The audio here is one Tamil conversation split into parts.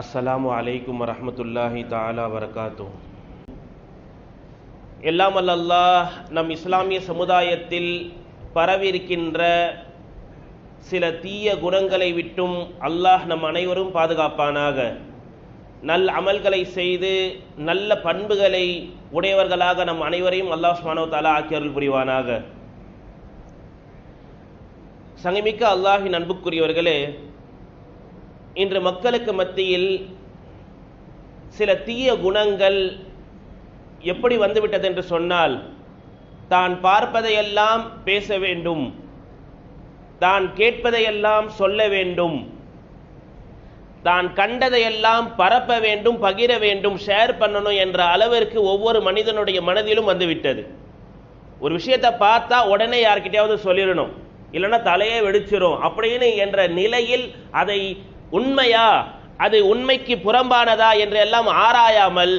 அஸ்லாம் அலைக்கும் வரமத்துல்லாஹி தாலா வரகாத்து எல்லாம் அல்லாஹ் நம் இஸ்லாமிய சமுதாயத்தில் பரவிருக்கின்ற சில தீய குணங்களை விட்டும் அல்லாஹ் நம் அனைவரும் பாதுகாப்பானாக. நல் அமல்களை செய்து நல்ல பண்புகளை உடையவர்களாக நம் அனைவரையும் அல்லாஹ் சுப்ஹானஹு தாலா ஆக்கி அருள் புரிவானாக. சங்கமிக்க அல்லாஹின் அன்புக்குரியவர்களே இன்று மக்களுக்கு மத்தியில் சில தீய குணங்கள் எப்படி வந்துவிட்டது என்று சொன்னால் தான் பார்ப்பதையெல்லாம் பேச வேண்டும் தான் கேட்பதையெல்லாம் சொல்ல வேண்டும் தான் கண்டதையெல்லாம் பரப்ப வேண்டும் பகிர வேண்டும் ஷேர் பண்ணணும் என்ற அளவிற்கு ஒவ்வொரு மனிதனுடைய மனதிலும் வந்துவிட்டது. ஒரு விஷயத்தை பார்த்தா உடனே யார்கிட்டயாவது சொல்லிடணும். இல்லைன்னா தலையே வெடிச்சிரும். அப்படின்னு என்ற நிலையில் அதை உண்மையா? அது உண்மைக்கு புறம்பானதா என்று எல்லாம் ஆராயாமல்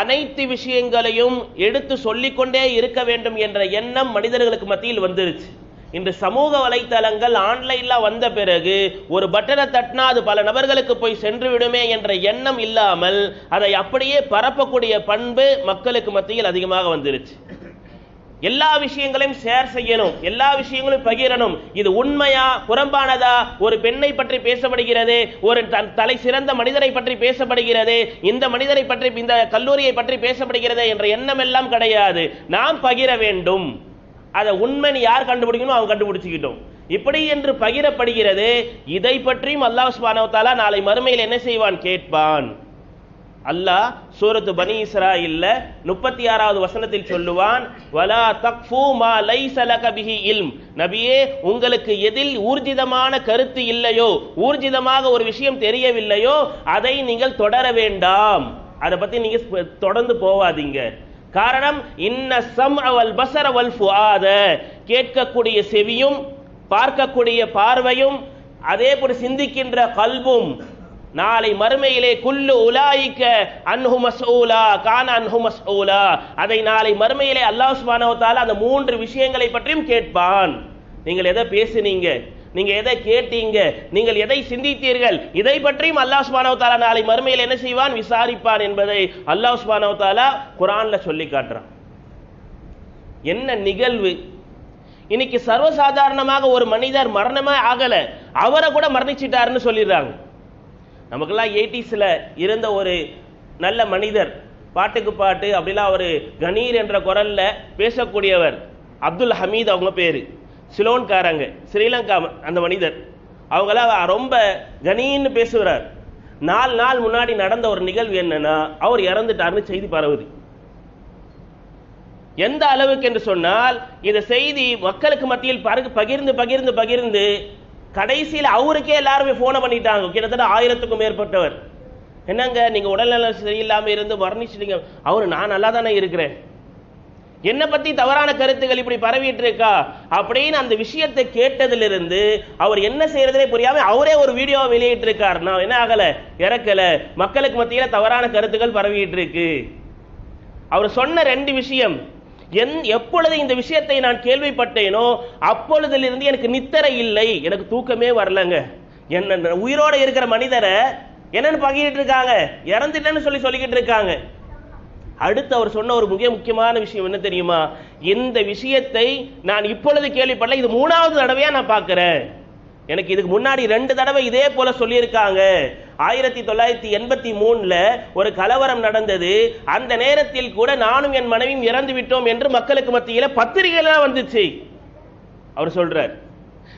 அனைத்து விஷயங்களையும் எடுத்து சொல்லிக்கொண்டே இருக்க வேண்டும் என்ற எண்ணம் மனிதர்களுக்கு மத்தியில் வந்துருச்சு. இன்று சமூக வலைத்தளங்கள் ஆன்லைன்ல வந்த பிறகு ஒரு பட்டனை தட்டினா அது பல நபர்களுக்கு போய் சென்று விடுமே என்ற எண்ணம் இல்லாமல் அதை அப்படியே பரப்பக்கூடிய பண்பு மக்களுக்கு மத்தியில் அதிகமாக வந்துருச்சு. எல்லா விஷயங்களையும் ஷேர் செய்யணும். எல்லா விஷயங்களும் பகிரணும். இது உண்மையா புறம்பானதா? ஒரு பெண்ணை பற்றி பேசப்படுகிறது. ஒரு தலை சிறந்த மனிதரை பற்றி பேசப்படுகிறது. இந்த மனிதரை பற்றி இந்த கல்லூரியை பற்றி பேசப்படுகிறது என்ற எண்ணம் எல்லாம் கிடையாது. நாம் பகிர வேண்டும். அதை உண்மைன்னு யார் கண்டுபிடிக்கணும் அவங்க கண்டுபிடிச்சிக்கிட்டோம். இப்படி என்று பகிரப்படுகிறது. இதை பற்றியும் அல்லாஹ் சுபானவத்தாலா நாளை மறுமையில் என்ன செய்வான்? கேட்பான். அல்லாஹ் சூரத்து பனி இஸ்ராயில்ல முப்பத்தி ஆறாவது வசனத்தில் சொல்லுவான் வலா தக்ஃபு மா லைஸ லக பிஹி இல்ம். நபியே உங்களுக்கு எதில் ஊர்ஜிதமான கருத்து இல்லையோ ஊர்ஜிதமாக ஒரு விஷயம் தெரியவில்லையோ அதை நீங்கள் தொடர வேண்டாம். அதை பத்தி நீங்க தொடர்ந்து போவாதீங்க. காரணம் இன்ன சம் அவல் பசர வல் ஃபுஆத. கேட்கக்கூடிய செவியும் பார்க்கக்கூடிய பார்வையும் அதே போல சிந்திக்கின்ற கல்வும் நாளை மறுமையிலே குல்லு உலாய்க்க அன்ஹு மஸ்ஊலா கான அன்ஹு மஸ்ஊலா. அதை நாளை மறுமையிலே அல்லாஹ் சுப்ஹானஹு அந்த மூன்று விஷயங்களை பற்றியும் கேட்பான். நீங்கள் எதை பேசுனீங்க? நீங்க எதை கேட்டீங்க? நீங்கள் எதை சிந்தித்தீர்கள்? இதை பற்றியும் அல்லாஹ் சுப்ஹானஹு நாளை மறுமையில் என்ன செய்வான்? விசாரிப்பான் என்பதை அல்லாஹ் சுப்ஹானஹு குரான்ல சொல்லி காட்டுறான். என்ன நிகழ்வு? இன்னைக்கு சர்வசாதாரணமாக ஒரு மனிதர் மரணமே ஆகல. அவரை கூட மரணிச்சிட்டாருன்னு சொல்லிடுறாங்க. நமக்கெல்லாம் எயிட்டிஸில் இருந்த ஒரு நல்ல மனிதர் பாட்டுக்கு பாட்டு அப்படிலாம் ஒரு கணீர் என்ற குரல்ல பேசக்கூடியவர் அப்துல் ஹமீத் அவங்க பேர். சிலோன்காரங்க ஸ்ரீலங்கா அந்த மனிதர். அவங்களாம் ரொம்ப கணீர்னு பேசுகிறார் நாலு நாள் முன்னாடி நடந்த ஒரு நிகழ்வு என்னன்னா அவர் இறந்துட்டார்னு செய்தி பரவுது. எந்த அளவுக்கு என்று சொன்னால் இந்த செய்தி மக்களுக்கு மத்தியில் பகிர்ந்து பகிர்ந்து பகிர்ந்து கடைசியில் அவருக்கே எல்லாருமே போனை பண்ணிட்டாங்க. கிட்டத்தட்ட ஆயிரத்துக்கும் மேற்பட்டவர். என்னங்க நீங்க உடல்நலம் சரியில்லாமல் இருந்து வர்ணிச்சிட்டீங்க அவர் நான் நல்லா தானே இருக்கிறேன். என்னை பத்தி தவறான கருத்துக்கள் இப்படி பரவிட்டு இருக்கா அப்படின்னு அந்த விஷயத்தை கேட்டதிலிருந்து அவர் என்ன செய்யறதுனே புரியாம அவரே ஒரு வீடியோவை வெளியிட்டு இருக்கார் நான் என்ன ஆகல? இறக்கல. மக்களுக்கு மத்தியில தவறான கருத்துக்கள் பரவிட்டு இருக்கு அவர் சொன்ன ரெண்டு விஷயம் என் எப்பொழுது இந்த விஷயத்தை நான் கேள்விப்பட்டேனோ அப்பொழுதிலிருந்து எனக்கு நித்தரை இல்லை. எனக்கு தூக்கமே வரலங்க. என்ன உயிரோடு இருக்கிற மனிதரை என்னன்னு பகிட்டு இருக்காங்க. இறந்துட்டேன்னு சொல்லி சொல்லிக்கிட்டு இருக்காங்க. அடுத்து அவர் சொன்ன ஒரு மிக முக்கியமான விஷயம் என்ன தெரியுமா? இந்த விஷயத்தை நான் இப்பொழுது கேள்விப்படல இது மூணாவது தடவையா நான் பார்க்கிறேன். எனக்கு இதுக்கு முன்னாடி ரெண்டு தடவை இதே போல சொல்லியிருக்காங்க. ஆயிரத்தி தொள்ளாயிரத்தி எண்பத்தி மூணுல ஒரு கலவரம் நடந்தது. அந்த நேரத்தில் கூட நானும் என் மனைவியும் இறந்து விட்டோம் என்று மக்களுக்கு மத்தியில் பத்திரிகையில வந்துச்சு. அவர் சொல்றார்.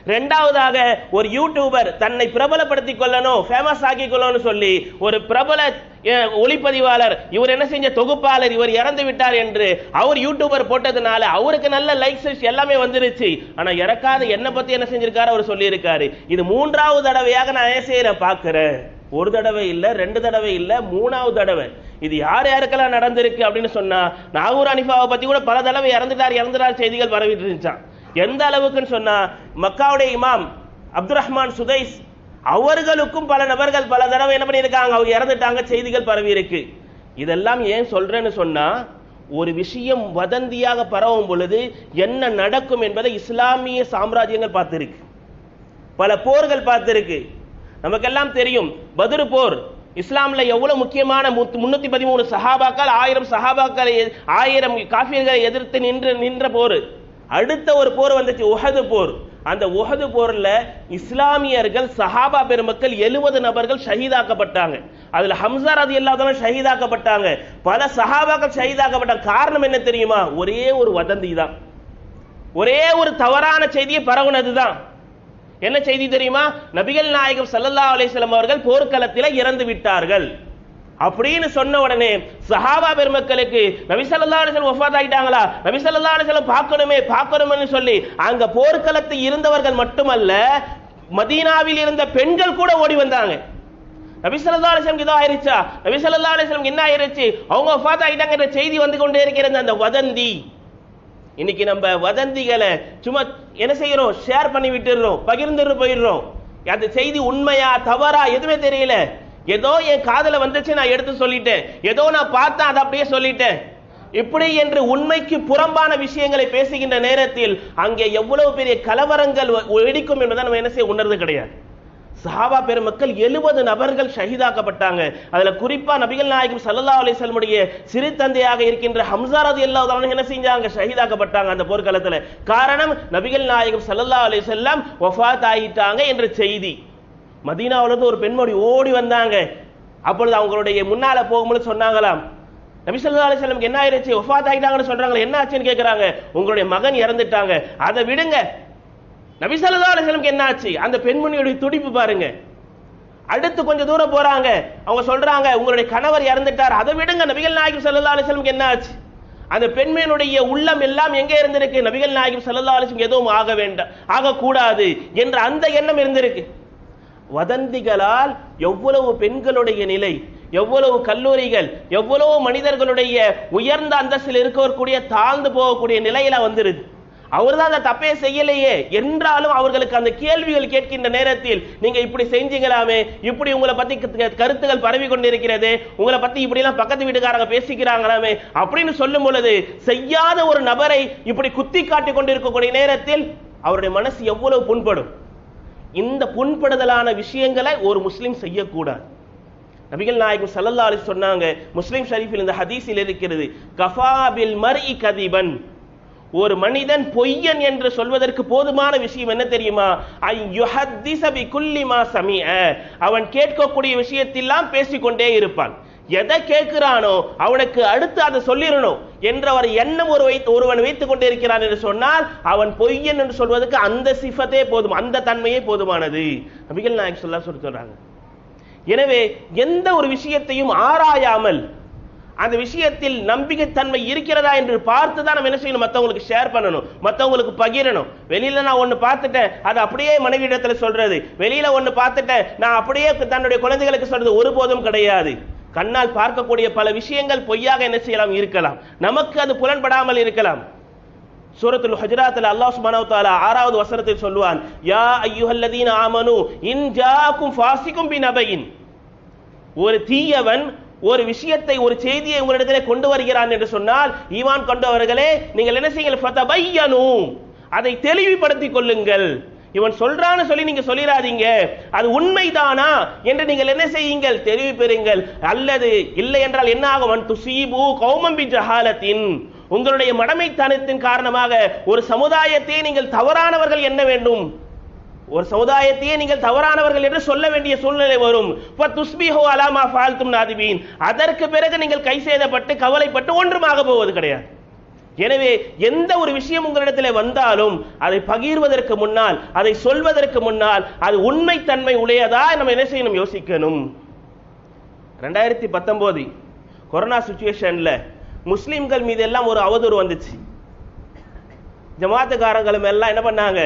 ரெண்டாவதாக ஒரு யூடியூபர் தன்னை பிரபலப்படுத்திக் கொள்ளணும் ஃபேமஸ் ஆக்கிக் கொள்ளணும்னு சொல்லி ஒரு பிரபல அஹ், ஒளிப்பதிவாளர் இவர் என்ன செஞ்ச தொகுப்பாளர் இவர் இறந்து விட்டார் என்று அவர் யூடியூபர் போட்டதுனால அவருக்கு நல்ல லைக்ஸ் எல்லாமே வந்துருச்சு. ஆனா இறக்காத என்ன பத்தி என்ன செஞ்சிருக்காரு? அவர் சொல்லியிருக்காரு. இது மூன்றாவது தடவையாக நான் என்ன செய்யறேன் பாக்குறேன் ஒரு தடவை இல்லை ரெண்டு தடவை இல்லை மூணாவது தடவை. இது யார் யாருக்கெல்லாம் நடந்திருக்கு அப்படின்னு சொன்னா நாகூர் அனிஃபாவை பத்தி கூட பல தடவை இறந்துட்டார் இறந்துட்டார் செய்திகள் பரவிட்டு இருந்துச்சான் எந்த அளவுக்குன்னு சொன்னா மக்காவுடைய இமாம் அப்துல் ரஹ்மான் சுதைஸ் அவர்களுக்கும் பல நபர்கள் பல தடவை என்ன பண்ணியிருக்காங்க அவங்க இறந்துட்டாங்க செய்திகள் பரவி இருக்கு. இதெல்லாம் ஏன் சொல்றேன்னு சொன்னா ஒரு விஷயம் வதந்தியாக பரவும் பொழுது என்ன நடக்கும் என்பதை இஸ்லாமிய சாம்ராஜ்யங்கள் பார்த்திருக்கு. பல போர்கள் பார்த்திருக்கு. நமக்கெல்லாம் தெரியும் பதுரு போர். இஸ்லாம்ல எவ்வளவு முக்கியமான முன்னூத்தி பதிமூணு சஹாபாக்கள் ஆயிரம் சஹாபாக்களை ஆயிரம் காஃபியர்களை எதிர்த்து நின்று நின்ற போர். அடுத்த ஒரு போர் வந்துச்சு உஹது போர். அந்த உஹது போர்ல இஸ்லாமியர்கள் சஹாபா பெருமக்கள் எழுபது நபர்கள் ஷஹீதாக்கப்பட்டாங்க. அதுல ஹம்சா ரதி எல்லாத்தவங்க ஷஹீதாக்கப்பட்டாங்க. பல சஹாபாக்கள் ஷஹீதாக்கப்பட்டாங்க காரணம் என்ன தெரியுமா? ஒரே ஒரு வதந்தி தான் ஒரே ஒரு தவறான செய்தியை பரவுனது தான் என்ன செய்தி தெரியுமா? நபிகள் நாயகம் சல்லல்லா அலைஹி அவர்கள் போர்க்களத்தில் இறந்து விட்டார்கள். அப்படின்னு சொன்ன உடனே சஹாபா பெருமக்களுக்கு நபி ஸல்லல்லாஹு அலைஹி ஒஃபாத் ஆகிட்டாங்களா ஆயிட்டாங்களா நபி பார்க்கணுமே பார்க்கணும்னு சொல்லி அங்க போர்க்களத்தில் இருந்தவர்கள் மட்டுமல்ல மதீனாவில் இருந்த பெண்கள் கூட ஓடி வந்தாங்க. நபிசல்லா ஸல்லல்லாஹு இதோ ஆயிருச்சா? நபிசல்லா ஸல்லல்லாஹு என்ன ஆயிருச்சு? அவங்க ஒஃபாத் ஆயிட்டாங்கன்ற செய்தி வந்து கொண்டே இருக்கிறது அந்த வதந்தி. இன்னைக்கு நம்ம வதந்திகளை சும்மா என்ன செய்யறோம்? ஷேர் பண்ணி விட்டுடுறோம் பகிர்ந்துட்டு போயிடுறோம். அந்த செய்தி உண்மையா தவறா எதுவுமே தெரியல. ஏதோ என் காதல வந்துச்சு நான் எடுத்து சொல்லிட்டேன். ஏதோ நான் பார்த்தேன் அதை அப்படியே சொல்லிட்டேன். இப்படி என்று உண்மைக்கு புறம்பான விஷயங்களை பேசுகின்ற நேரத்தில் அங்கே எவ்வளவு பெரிய கலவரங்கள் வெடிக்கும் என்பதை நம்ம என்ன செய்ய உணர்ந்து கிடையாது. சஹாபா பெருமக்கள் எழுபது நபர்கள் ஷஹீதாக்கப்பட்டாங்க. அதுல குறிப்பா நபிகள் நாயகம் சல்லா அலைஹி வஸல்லமுடைய சிறு தந்தையாக இருக்கின்ற ஹம்சா ரலியல்லாஹு என்ன செஞ்சாங்க? ஷஹீதாக்கப்பட்டாங்க அந்த போர்க்களத்துல. காரணம் நபிகள் நாயகம் சல்லா அலைஹி ஒஃபாத் ஆகிட்டாங்க என்ற செய்தி. மதீனாவுல இருந்து ஒரு பெண்மொழி ஓடி வந்தாங்க. அப்பொழுது அவங்களுடைய முன்னால போகும்போது சொன்னாங்களாம் நபி சொல்லா அலைஹி என்ன ஆயிருச்சு ஒஃபாத் ஆகிட்டாங்கன்னு சொல்றாங்க என்ன ஆச்சுன்னு கேக்குறாங்க? உங்களுடைய மகன் இறந்துட்டாங்க. அதை விடுங்க. நபி ஸல்லல்லாஹு என்ன ஆச்சு அந்த பெண்மணியுடைய துடிப்பு பாருங்க. அடுத்து கொஞ்சம் தூரம் போறாங்க. அவங்க சொல்றாங்க உங்களுடைய கணவர் இறந்துட்டார். அதை விடுங்க நபிகள் நாயகம் ஸல்லல்லாஹு அலைஹி என்ன ஆச்சு அந்த பெண்மையினுடைய உள்ளம் எல்லாம் எங்கே இருந்திருக்கு? நபிகள் நாயகம் ஸல்லல்லாஹு அலைஹி எதுவும் ஆக வேண்டாம் ஆகக்கூடாது என்ற அந்த எண்ணம் இருந்திருக்கு. வதந்திகளால் எவ்வளவு பெண்களுடைய நிலை எவ்வளவு கல்லூரிகள் எவ்வளவு மனிதர்களுடைய உயர்ந்த அந்தஸ்தில் இருக்கக்கூடிய தாழ்ந்து போகக்கூடிய நிலையில வந்துருது. அவர்தான் அந்த தப்பே செய்யலையே. என்றாலும் அவர்களுக்கு அந்த கேள்விகள் கேட்கின்ற நேரத்தில் நீங்க இப்படி செஞ்சீங்களாமே? இப்படி உங்களை பத்தி கருத்துகள் பரவி கொண்டிருக்கிறது? உங்களை பத்தி இப்படி எல்லாம் பக்கத்து வீட்டுக்காரங்க பேசிக்கிறாங்களாமே? அப்படின்னு சொல்லும் பொழுது செய்யாத ஒரு நபரை இப்படி குத்தி காட்டி கொண்டிருக்கக்கூடிய நேரத்தில் அவருடைய மனசு எவ்வளவு புண்படும்? இந்த புண்படுதலான விஷயங்களை ஒரு முஸ்லீம் செய்யக்கூடாது. நபிகள் நாயகம் சல்லல்லா அலி சொன்னாங்க முஸ்லீம் ஷரீஃபில் இந்த ஹதீஸில் இருக்கிறது கஃபாபில் மர்இ கதிபன். ஒரு மனிதன் பொய்யன் என்று சொல்வதற்கு போதுமான விஷயம் என்ன தெரியுமா? ஐ அவன் கேட்கக்கூடிய விஷயத்தெல்லாம் பேசிக்கொண்டே இருப்பான். எதை கேட்கிறானோ அவனுக்கு அடுத்து அதை சொல்லிடணும் என்ற ஒரு எண்ணம் ஒரு வைத்து ஒருவன் வைத்துக் கொண்டிருக்கிறான் என்று சொன்னால் அவன் பொய்யன் என்று சொல்வதற்கு அந்த சிஃபத்தே போதும் அந்த தன்மையே போதுமானது. நபிகள் நாயக் சொல்ல சொல்லி சொல்றாங்க. எனவே எந்த ஒரு விஷயத்தையும் ஆராயாமல் அந்த விஷயத்தில் நம்பிக்கைத்தன்மை இருக்கிறதா என்று பார்த்து தான் நம்ம என்ன செய்யணும்? மற்றவங்களுக்கு ஷேர் பண்ணணும். மற்றவங்களுக்கு பகிரணும். வெளியில நான் ஒன்று பார்த்துட்டேன். அது அப்படியே மனைவியிடத்துல சொல்றது. வெளியில ஒன்று பார்த்துட்டேன். நான் அப்படியே தன்னுடைய குழந்தைகளுக்கு சொல்றது ஒருபோதும் கிடையாது. கண்ணால் பார்க்கக்கூடிய பல விஷயங்கள் பொய்யாக என்ன செய்யலாம்? இருக்கலாம். நமக்கு அது புலன்படாமல் இருக்கலாம். சூரத்துல் ஹஜராத்தில் அல்லாஹ் சுப்ஹானஹு தஆலா ஆறாவது வசனத்தில் சொல்லுவான் யா அய்யுஹல்லதீன ஆமனு இன் ஜாக்கும் ஃபாசிக்கும் பினபையின் ஒரு தீயவன் ஒரு விஷயத்தை ஒரு செய்தியை உங்களிடத்திலே கொண்டு வருகிறான் என்று சொன்னால் ஈமான் கொண்டவர்களே நீங்கள் என்ன செய்யுங்கள்? அதை தெளிவுபடுத்திக் கொள்ளுங்கள். இவன் சொல்றான்னு சொல்லி நீங்க சொல்லிடாதீங்க அது உண்மைதானா என்று நீங்கள் என்ன செய்யுங்கள்? தெளிவு பெறுங்கள். அல்லது இல்லை என்றால் என்ன ஆகும்? துசீபு கௌமம் ஜஹாலத்தின். உங்களுடைய மடமைத்தனத்தின் காரணமாக ஒரு சமுதாயத்தை நீங்கள் தவறானவர்கள் என்ன வேண்டும். ஒரு சமுதாயத்தையே நீங்கள் தவறானவர்கள் என்று சொல்ல வேண்டிய சூழ்நிலை வரும். துஸ்பிஹோ அலாமா ஃபால்தும் நாதிபீன். அதற்கு பிறகு நீங்கள் கை செய்தப்பட்டு கவலைப்பட்டு ஒன்றுமாக போவது கிடையாது. எனவே எந்த ஒரு விஷயம் உங்களிடத்தில் வந்தாலும் அதை பகிர்வதற்கு முன்னால் அதை சொல்வதற்கு முன்னால் அது உண்மைத்தன்மை உடையதா நம்ம என்ன செய்யணும் யோசிக்கணும். ரெண்டாயிரத்தி பத்தொன்பது கொரோனா சுச்சுவேஷன்ல முஸ்லிம்கள் மீது எல்லாம் ஒரு அவதூறு வந்துச்சு. ஜமாத்துக்காரங்களும் எல்லாம் என்ன பண்ணாங்க?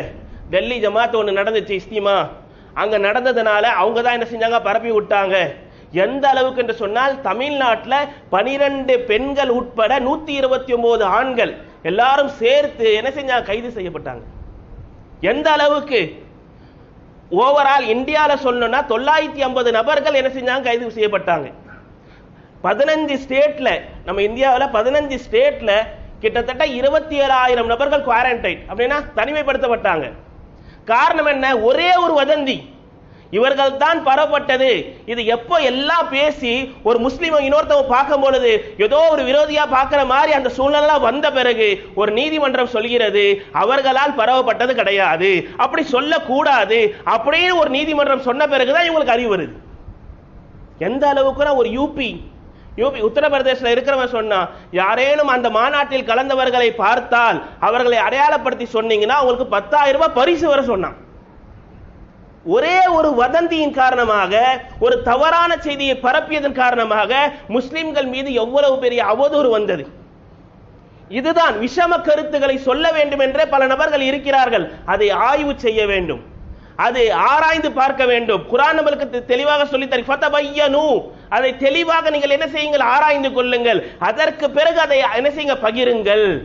டெல்லி ஜமாத் ஒன்று நடந்துச்சு இஸ்திமா. அங்க நடந்ததுனால அவங்க தான் என்ன செஞ்சாங்க? பரப்பி விட்டாங்க. எந்த அளவுக்கு என்று சொன்னால் தமிழ்நாட்டில் பனிரெண்டு பெண்கள் உட்பட நூத்தி இருபத்தி ஒன்பது ஆண்கள் எல்லாரும் சேர்த்து என்ன செஞ்சாங்க? கைது செய்யப்பட்டாங்க. எந்த அளவுக்கு? ஓவரால் இந்தியாவில் சொல்லணும்னா தொள்ளாயிரத்தி ஐம்பது நபர்கள் என்ன செஞ்சாங்க? கைது செய்யப்பட்டாங்க. பதினஞ்சு ஸ்டேட்ல நம்ம இந்தியாவில் பதினஞ்சு ஸ்டேட்ல கிட்டத்தட்ட இருபத்தி ஏழாயிரம் நபர்கள் குவாரண்டைன் அப்படின்னா தனிமைப்படுத்தப்பட்டாங்க. காரணம் என்ன? ஒரே ஒரு வதந்தி. இவர்கள் தான் பரவப்பட்டது. இது எப்போ எல்லாம் பேசி ஒரு முஸ்லீம் இன்னொருத்தவங்க பார்க்கும் பொழுது ஏதோ ஒரு விரோதியா பார்க்கிற மாதிரி அந்த சூழ்நிலை வந்த பிறகு ஒரு நீதிமன்றம் சொல்கிறது அவர்களால் பரவப்பட்டது கிடையாது. அப்படி சொல்லக்கூடாது. அப்படின்னு ஒரு நீதிமன்றம் சொன்ன பிறகுதான் இவங்களுக்கு அறிவு வருது. எந்த அளவுக்குனா ஒரு யூபி யூபி உத்தரப்பிரதேசத்தில் இருக்கிறவன் சொன்னா யாரேனும் அந்த மாநாட்டில் கலந்தவர்களை பார்த்தால் அவர்களை அடையாளப்படுத்தி சொன்னீங்கன்னா உங்களுக்கு பத்தாயிரம் ரூபாய் பரிசு வர சொன்னான். ஒரே ஒரு வதந்தியின் காரணமாக ஒரு தவறான செய்தியை பரப்பியதன் காரணமாக முஸ்லிம்கள் மீது எவ்வளவு பெரிய அவதூறு வந்தது. இதுதான் விஷம கருத்துக்களை சொல்ல வேண்டும் என்றே பல நபர்கள் இருக்கிறார்கள். அதை ஆய்வு செய்ய வேண்டும். அது ஆராய்ந்து பார்க்க வேண்டும். குரான் நம்மளுக்கு தெ- தெளிவாக சொல்லி தரி ஃபதபையனு. அதை தெளிவாக நீங்கள் என்ன செய்யுங்கள்? ஆராய்ந்து கொள்ளுங்கள். அதற்கு பிறகு அதை என்ன செய்யுங்க பகிருங்கள்.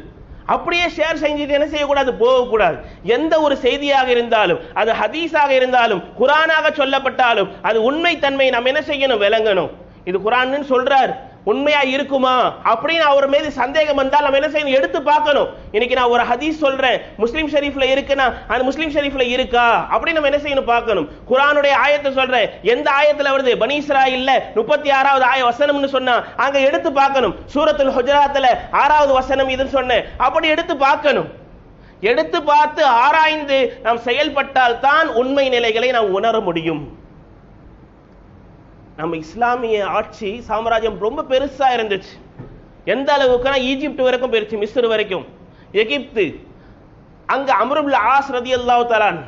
அப்படியே ஷேர் செஞ்சுட்டு என்ன செய்யக்கூடாது? போகக்கூடாது. எந்த ஒரு செய்தியாக இருந்தாலும் அது ஹதீஸாக இருந்தாலும் குரானாக சொல்லப்பட்டாலும் அது உண்மை தன்மை நம்ம என்ன செய்யணும்? விளங்கணும். இது குரான்னு சொல்றார். உண்மையா இருக்குமா அப்படின்னு அவர் மீது சந்தேகம் வந்தால் நம்ம என்ன செய்யணும்? எடுத்து பார்க்கணும். இன்னைக்கு நான் ஒரு ஹதீஸ் சொல்றேன். முஸ்லீம் ஷரீஃப்ல இருக்குன்னா அந்த முஸ்லீம் ஷரீஃப்ல இருக்கா? அப்படின்னு நம்ம என்ன செய்யணும்? பார்க்கணும். குரானுடைய ஆயத்தை சொல்றேன். எந்த ஆயத்துல வருது? பனீஸ்ரா இல்ல முப்பத்தி ஆறாவது ஆய வசனம்னு சொன்னா அங்க எடுத்து பார்க்கணும். சூரத்துல் ஹுஜராத்துல ஆறாவது வசனம் இதுன்னு சொன்னேன். அப்படி எடுத்து பார்க்கணும். எடுத்து பார்த்து ஆராய்ந்து நாம் செயல்பட்டால் தான் உண்மை நிலைகளை நாம் உணர முடியும். நம்ம இஸ்லாமிய ஆட்சி சாம்ராஜ்யம் ரொம்ப பெருசா இருந்துச்சு. எந்த அளவுக்குனா ஈஜிப்ட் வரைக்கும் போயிருச்சு மிஸ்ர் வரைக்கும். எகிப்து. அங்க அமருபுல் ஆஸ் ரதி அல்லாஹ் தலான்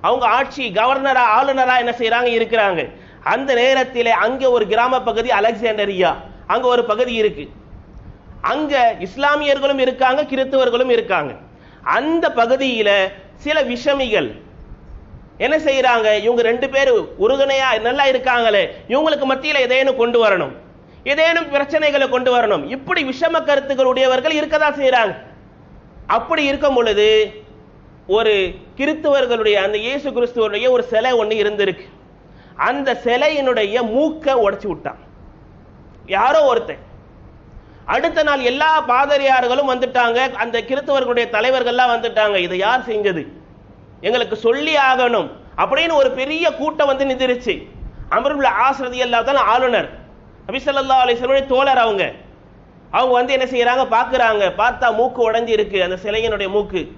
அவங்க ஆட்சி கவர்னரா ஆளுநரா என்ன செய்யறாங்க இருக்கிறாங்க. அந்த நேரத்திலே அங்க ஒரு கிராம பகுதி அலெக்சாண்டரியா. அங்க ஒரு பகுதி இருக்கு. அங்க இஸ்லாமியர்களும் இருக்காங்க கிறிஸ்தவர்களும் இருக்காங்க. அந்த பகுதியில சில விஷமிகள் என்ன செய்யறாங்க இவங்க ரெண்டு பேர் உறுதுணையா நல்லா இருக்காங்களே இவங்களுக்கு மத்தியில் எதேனும் கொண்டு வரணும். ஏதேனும் பிரச்சனைகளை கொண்டு வரணும். இப்படி விஷம கருத்துக்கள் உடையவர்கள் இருக்கதான் செய்யறாங்க அப்படி இருக்கும் பொழுது ஒரு கிறித்துவர்களுடைய அந்த இயேசு கிறிஸ்துவனுடைய ஒரு சிலை ஒன்று இருந்திருக்கு. அந்த சிலையினுடைய மூக்கை உடைச்சு விட்டான். யாரோ ஒருத்தன் அடுத்த நாள் எல்லா பாதிரியார்களும் வந்துட்டாங்க. அந்த கிறிஸ்தவர்களுடைய தலைவர்கள்லாம் வந்துட்டாங்க. இதை யார் செஞ்சது? எங்களுக்கு சொல்லி ஆகணும் அப்படின்னு ஒரு பெரிய கூட்டம் வந்து நிதிருச்சு அமருள்ள ஆசிரதி தான் ஆளுநர். நபி ஸல்லல்லாஹு தோழர் அவங்க. அவங்க வந்து என்ன செய்யறாங்க? பார்க்குறாங்க. பார்த்தா மூக்கு உடஞ்சி இருக்கு அந்த சிலையினுடைய மூக்கு.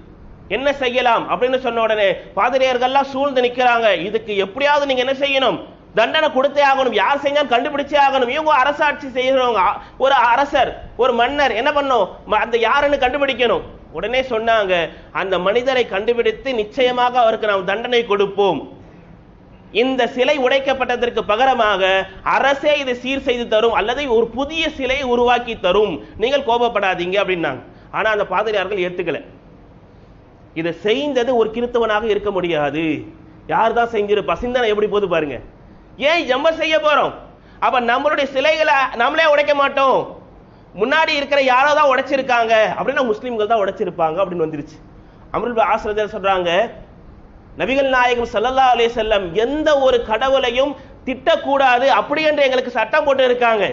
என்ன செய்யலாம் அப்படின்னு சொன்ன உடனே பாதிரியார்கள்லாம் சூழ்ந்து நிற்கிறாங்க இதுக்கு எப்படியாவது நீங்க என்ன செய்யணும்? தண்டனை கொடுத்தே ஆகணும். யார் செஞ்சாலும் கண்டுபிடிச்சே ஆகணும். இவங்க அரசாட்சி செய்யறவங்க. ஒரு அரசர் ஒரு மன்னர் என்ன பண்ணும் அந்த யாருன்னு கண்டுபிடிக்கணும். உடனே சொன்னாங்க அந்த மனிதரை கண்டுபிடித்து நிச்சயமாக அவருக்கு நாம் தண்டனை கொடுப்போம். இந்த சிலை உடைக்கப்பட்டதற்கு பகரமாக அரசே இதை சீர் செய்து தரும் அல்லது ஒரு புதிய சிலையை உருவாக்கி தரும். நீங்கள் கோபப்படாதீங்க அப்படின்னாங்க. ஆனா அந்த பாதிரியார்கள் ஏத்துக்கல. இதை செய்தது ஒரு கிறித்தவனாக இருக்க முடியாது. யார் தான் செஞ்சிருப்பா சிந்தனை எப்படி போகுது பாருங்க. ஏன் ஜம்ப செய்ய போறோம்? அப்ப நம்மளுடைய சிலைகளை நம்மளே உடைக்க மாட்டோம். முன்னாடி இருக்கிற யாரோ தான் உடைச்சிருக்காங்க. அப்படின்னா முஸ்லீம்கள் தான் உடைச்சிருப்பாங்க அப்படின்னு வந்துருச்சு. அமருல் ஆசிரியர் சொல்றாங்க நபிகள் நாயகம் சல்லல்லா அலைஹி செல்லம் எந்த ஒரு கடவுளையும் திட்டக்கூடாது அப்படி என்று எங்களுக்கு சட்டம் போட்டு இருக்காங்க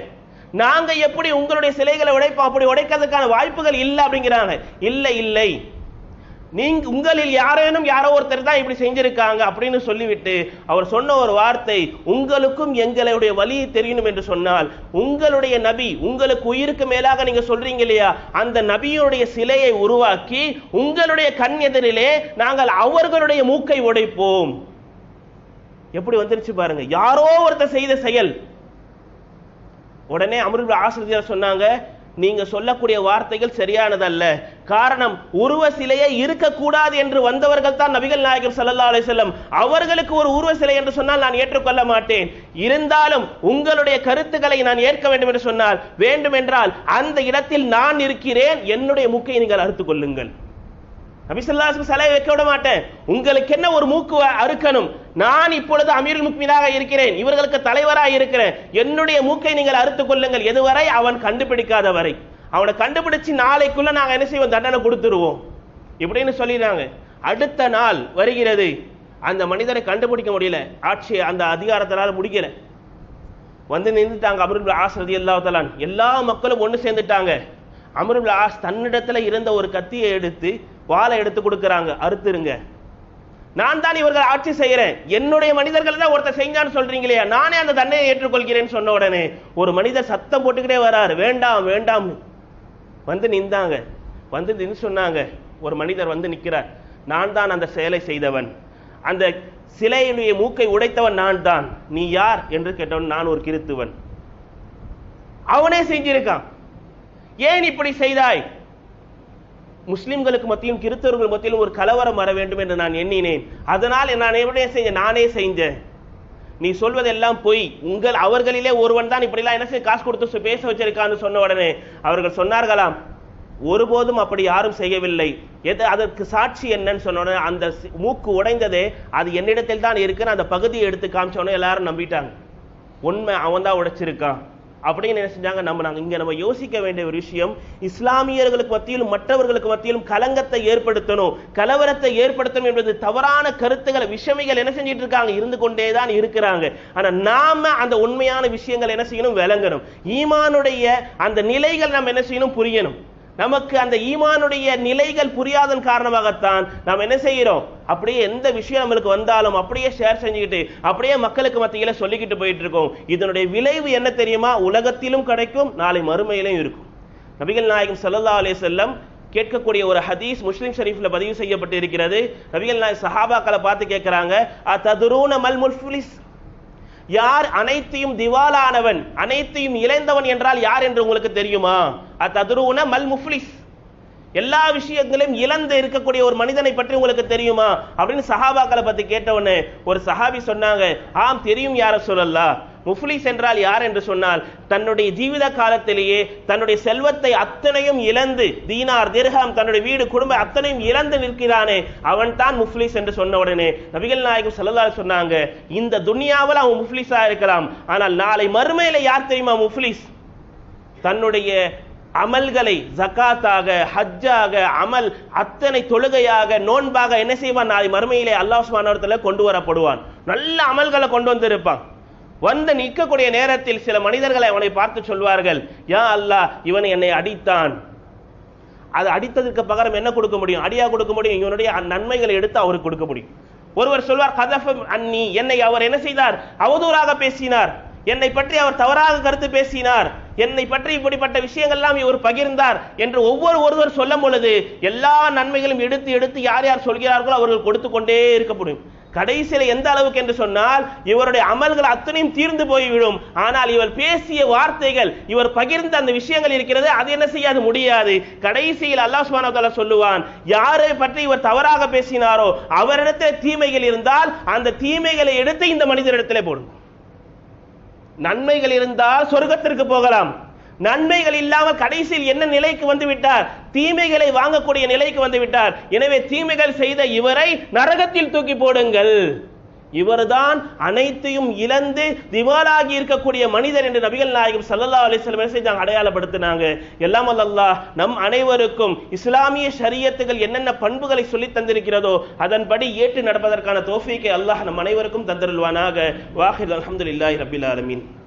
நாங்க எப்படி உங்களுடைய சிலைகளை உடைப்போம் அப்படி உடைக்கிறதுக்கான வாய்ப்புகள் இல்லை அப்படிங்கிறாங்க. இல்லை இல்லை. நீங்க உங்களில் யாரேனும் யாரோ ஒருத்தர் தான் இப்படி செஞ்சிருக்காங்க அப்படின்னு சொல்லிவிட்டு அவர் சொன்ன ஒரு வார்த்தை உங்களுக்கும் எங்களுடைய வழியை தெரியணும் என்று சொன்னால் உங்களுடைய நபி உங்களுக்கு உயிருக்கு மேலாக நீங்க சொல்றீங்க இல்லையா? அந்த நபியுடைய சிலையை உருவாக்கி உங்களுடைய கண் எதிரிலே நாங்கள் அவர்களுடைய மூக்கை உடைப்போம். எப்படி வந்துருச்சு பாருங்க. யாரோ ஒருத்தர் செய்த செயல். உடனே அமருல் ஆசிரியர் சொன்னாங்க நீங்க சொல்லக்கூடிய வார்த்தைகள் சரியானதல்ல. காரணம் உருவ சிலையே இருக்கக்கூடாது என்று வந்தவர்கள் தான் நபிகள் நாயகம் சல்லா அலிசல்லம் அவர்களுக்கு ஒரு உருவ சிலை என்று சொன்னால் நான் ஏற்றுக்கொள்ள மாட்டேன். இருந்தாலும் உங்களுடைய கருத்துக்களை நான் ஏற்க வேண்டும் என்று சொன்னால் வேண்டும் என்றால் அந்த இடத்தில் நான் இருக்கிறேன். என்னுடைய மூக்கை நீங்கள் அறுத்துக் கொள்ளுங்கள். நபிசல்லாசுக்கு சிலையை வைக்க விட மாட்டேன். உங்களுக்கு என்ன ஒரு மூக்கு அறுக்கணும்? நான் இப்பொழுது அமீருல் முக்மீனாக இருக்கிறேன். இவர்களுக்கு தலைவராக இருக்கிறேன். என்னுடைய மூக்கை நீங்கள் அறுத்துக் கொள்ளுங்கள். எதுவரை? அவன் கண்டுபிடிக்காத வரை அவனை கண்டுபிடிச்சு நாளைக்குள்ள நாங்கள் என்ன செய்வோம்? தண்டனை கொடுத்துருவோம். இப்படின்னு சொல்லினாங்க அடுத்த நாள் வருகிறது. அந்த மனிதரை கண்டுபிடிக்க முடியல. ஆட்சி அந்த அதிகாரத்தினால் முடிக்கல. வந்து நின்றுட்டாங்க அமருல் ஆஸ் ரதி எல்லா மக்களும் ஒன்று சேர்ந்துட்டாங்க. அமருல் ஆஸ் தன்னிடத்துல இருந்த ஒரு கத்தியை எடுத்து வாளை எடுத்து கொடுக்கறாங்க. அறுத்துருங்க. நான் தான் இவர்கள் ஆட்சி செய்கிறேன் என்னுடைய மனிதர்கள் தான் ஒருத்தர் செஞ்சான்னு சொல்றீங்களே. நானே அந்த தண்டனை ஏற்றுக்கொள்கிறேன்னு சொன்ன உடனே ஒரு மனிதர் சத்தம் போட்டுக்கிட்டே வராரு. வேண்டாம் வேண்டாம் வந்து நின்றாங்க வந்து நின்று சொன்னாங்க. ஒரு மனிதர் வந்து நிற்கிறார் நான் தான் அந்த செயலை செய்தவன். அந்த சிலையினுடைய மூக்கை உடைத்தவன் நான் தான். நீ யார்? என்று கேட்டவன் நான் ஒரு கிறித்துவன். அவனே செஞ்சிருக்கான். ஏன் இப்படி செய்தாய்? முஸ்லிம்களுக்கு மத்தியும் கிறிஸ்தவர்கள் மத்தியிலும் ஒரு கலவரம் வர வேண்டும் என்று நான் எண்ணினேன். அதனால் நான் எப்படி செஞ்சேன் நானே செஞ்சேன். நீ சொல்வதெல்லாம் பொய். உங்கள் அவர்களிலே ஒருவன் தான் இப்படிலாம் என்ன செய்ய காசு கொடுத்து பேச வச்சிருக்கான்னு சொன்ன உடனே அவர்கள் சொன்னார்களாம் ஒருபோதும் அப்படி யாரும் செய்யவில்லை. எது அதற்கு சாட்சி என்னன்னு சொன்ன உடனே அந்த மூக்கு உடைந்ததே அது என்னிடத்தில் தான் இருக்குன்னு அந்த பகுதியை எடுத்து காமிச்சோன்னே எல்லாரும் நம்பிட்டாங்க. உண்மை அவன் தான் உடைச்சிருக்கான். அப்படின்னு என்ன செஞ்சாங்க? நம்ம நாங்க இங்க நம்ம யோசிக்க வேண்டிய ஒரு விஷயம் இஸ்லாமியர்களுக்கு மத்தியிலும் மற்றவர்களுக்கு மத்தியிலும் கலங்கத்தை ஏற்படுத்தணும். கலவரத்தை ஏற்படுத்தணும் என்பது தவறான கருத்துக்களை விஷமிகள் என்ன செஞ்சிட்டு இருக்காங்க? இருந்து கொண்டே தான் இருக்கிறாங்க. ஆனா நாம அந்த உண்மையான விஷயங்கள் என்ன செய்யணும்? விளங்கணும். ஈமானுடைய அந்த நிலைகள் நம்ம என்ன செய்யணும்? புரியணும். நமக்கு அந்த ஈமானுடைய நிலைகள் புரியாதன் காரணமாகத்தான் நாம் என்ன செய்கிறோம்? அப்படியே எந்த விஷயம் நம்மளுக்கு வந்தாலும் அப்படியே ஷேர் செஞ்சுக்கிட்டு அப்படியே மக்களுக்கு மத்தியில சொல்லிக்கிட்டு போயிட்டு இருக்கோம் இதனுடைய விளைவு என்ன தெரியுமா? உலகத்திலும் கிடைக்கும் நாளை மறுமையிலும் இருக்கும். நபிகள் நாயகம் சல்லா அலே செல்லம் கேட்கக்கூடிய ஒரு ஹதீஸ் முஸ்லிம் ஷரீஃப்ல பதிவு செய்யப்பட்டு இருக்கிறது நபிகள் நாயகன் சஹாபாக்களை பார்த்து கேட்கிறாங்க அத்ததுரூன மல் யார் அனைத்தையும் திவாலானவன் அனைத்தையும் இழந்தவன் என்றால் யார் என்று உங்களுக்கு தெரியுமா? அத்ததுருவுன மல் முஃப்லிஸ். எல்லா விஷயங்களையும் இழந்து இருக்கக்கூடிய ஒரு மனிதனை பற்றி உங்களுக்கு தெரியுமா? அப்படின்னு சஹாபாக்களை பத்தி கேட்டவொடனே ஒரு சஹாபி சொன்னாங்க ஆம் தெரியும் யார சொல்லல்லா. முஃப்லிஸ் என்றால் யார் என்று சொன்னால் தன்னுடைய ஜீவித காலத்திலேயே தன்னுடைய செல்வத்தை அத்தனையும் இழந்து தீனார் திர்ஹாம் தன்னுடைய வீடு குடும்பம் அத்தனையும் இழந்து நிற்கிறானே அவன் தான் முஃப்லிஸ் என்று சொன்ன உடனே நபிகள் நாயகம் ஸல்லல்லாஹு சொன்னாங்க இந்த துனியாவில் அவன் முஃப்லிஸா இருக்கலாம். ஆனால் நாளை மறுமையில யார் தெரியுமா முஃப்லிஸ்? தன்னுடைய அமல்களை ஜகாத்தாக ஹஜ்ஜாக அமல் அத்தனை தொழுகையாக நோன்பாக என்ன செய்வான்? நாளை மறுமையிலே அல்லாஹ் கொண்டு வரப்படுவான். நல்ல அமல்களை கொண்டு வந்திருப்பான். வந்து நிற்கக்கூடிய நேரத்தில் சில மனிதர்களை அவனை பார்த்து சொல்வார்கள் யா அல்லாஹ் இவன் என்னை அடித்தான். அது அடித்ததற்கு பகரம் என்ன கொடுக்க முடியும்? அடியா கொடுக்க முடியும்? இவனுடைய நன்மைகளை எடுத்து அவருக்கு கொடுக்க முடியும். ஒருவர் சொல்வார் கதஃபம் அன்னி. என்னை அவர் என்ன செய்தார்? அவதூறாக பேசினார். என்னை பற்றி அவர் தவறாக கருத்து பேசினார். என்னை பற்றி இப்படிப்பட்ட விஷயங்கள்லாம் இவர் பகிர்ந்தார் என்று ஒவ்வொரு ஒருவர் சொல்லும் பொழுது எல்லா நன்மைகளும் எடுத்து எடுத்து யார் யார் சொல்கிறார்களோ அவர்கள் கொடுத்து கொண்டே இருக்க முடியும். கடைசியில எந்த அளவுக்கு என்று சொன்னால் இவருடைய அமல்கள் அத்தனையும் தீர்ந்து போய்விடும். ஆனால் இவர் பேசிய வார்த்தைகள் இவர் பகிர்ந்த அந்த விஷயங்கள் இருக்கிறது அது என்ன செய்யாது? முடியாது. கடைசியில் அல்லாஹ் சுப்ஹானஹு சொல்லுவான் யாரை பற்றி இவர் தவறாக பேசினாரோ அவரிடத்தில் தீமைகள் இருந்தால் அந்த தீமைகளை எடுத்து இந்த மனிதரிடத்திலே போடும் நன்மைகள் இருந்தால் சொர்க்கத்திற்கு போகலாம். நன்மைகள் இல்லாமல் கடைசியில் என்ன நிலைக்கு வந்து விட்டார் தீமைகளை வாங்கக்கூடிய நிலைக்கு வந்து விட்டார் எனவே தீமைகள் செய்த இவரை நரகத்தில் தூக்கி போடுங்கள். இவர்தான் அனைத்தையும் இழந்து திவாலாகி இருக்கக்கூடிய மனிதர் என்று நபிகள் நாயகம் சல்லா அலைஹி வஸல்லம் செஞ்சாங்க? அடையாளப்படுத்தினாங்க. எல்லாம் அல்லாஹ் நம் அனைவருக்கும் இஸ்லாமிய ஷரியத்துகள் என்னென்ன பண்புகளை சொல்லி தந்திருக்கிறதோ அதன்படி ஏற்று நடப்பதற்கான தோஃபீக்கை அல்லாஹ் நம் அனைவருக்கும் தந்திருவானாக வாஹித் அலமதுல்லாஹி ரபில் ஆலமின்.